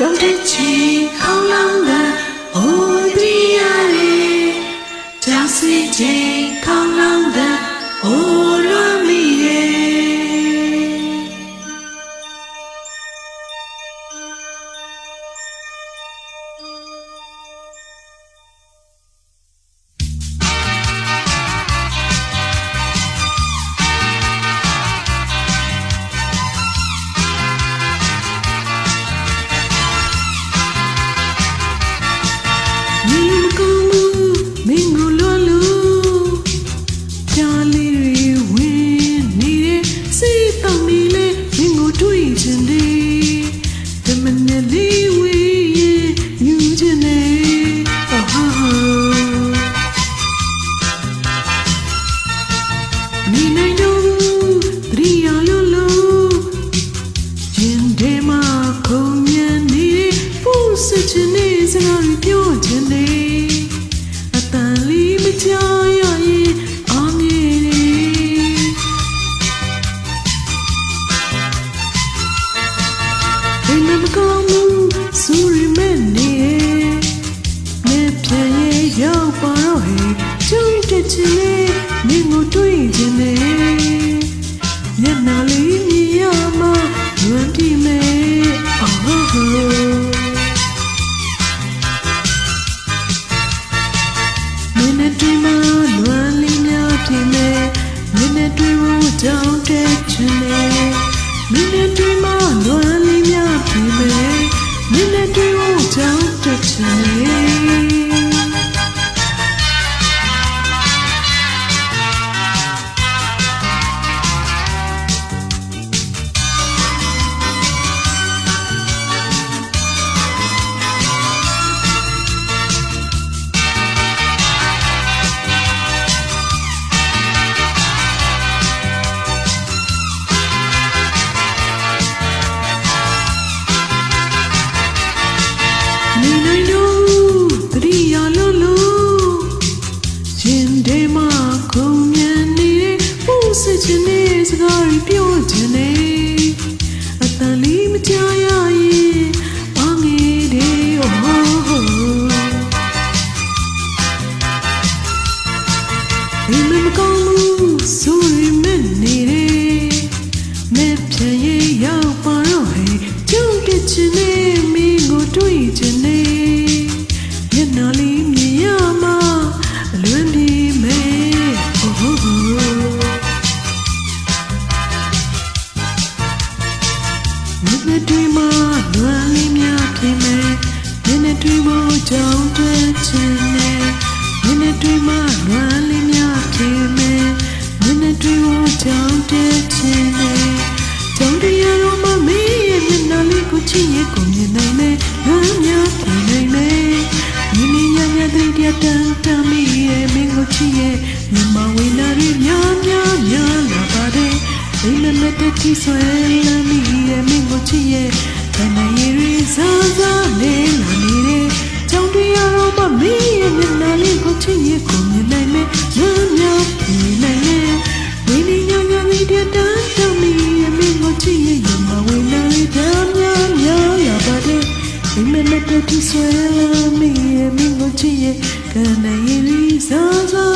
တောင်းတချီခေါင်းလောင်းတဲ့အိုးဒီရရဲ့ကြောက်စီချီခေါင်းလောင်းတဲ့အိုး နေနို ချင်နေမျက်နှာလေးမြင်ရမှလွမ်းပြမယ်အော်ဟိုဟိုမင်းနဲ့တွေ့မှလွမ်းလေးများပြမယ်မင်းနဲ့တွေ့ဖို့တောင်းတချင်တယ်မင်းနဲ့တွေ့မှလွမ်းလေးများပြမယ်မင်းနဲ့တွေ့ဖို့ စကားတွေပြောချင်နေအတန်လေးမကြားရရင်ဘာငယ်တယ်ဟောဟောဒီမမကောင်းဘူးဆိုရင်မနေ မျက်နှာတွေမှာလွမ်းလေးများပြင်မယ်မျက်နှာတွေမှာကြောင်တွဲချင်နေမျက်နှာတွေမှာလွမ်းလေးများပြင်မယ်မျက်နှာတွေမှာကြောင်တွဲချင်နေကြောင့်တရားတော်မှာမင်းရဲ့မျက်နှာလေးကိုချစ်ရဲ့ကိုမြင်နိုင်မယ်ငါများပြင်နိုင်မယ်ညီ မညာညာတဲ့တရားတန်တမီရဲ့မင်းကိုချစ်ရဲ့မြမဝိနာရီများများများလာပါတယ်အိမ်မက်တဲ့တီဆွဲလာမီရဲ့မင်းကိုချစ်ရဲ့တန်နိုင်ရီစားစားလေးလာနေတဲ့ကြောင့်တရားတော်မှာမင်းရဲ့မျက်နှာလေးကိုချစ်ရဲ့ အိမ်မက်တဲ့တီဆွဲလာမီရဲ့မင်းကိုချစ်ရဲ့ကနိုင်ရီစားစားနေလာနေတဲ့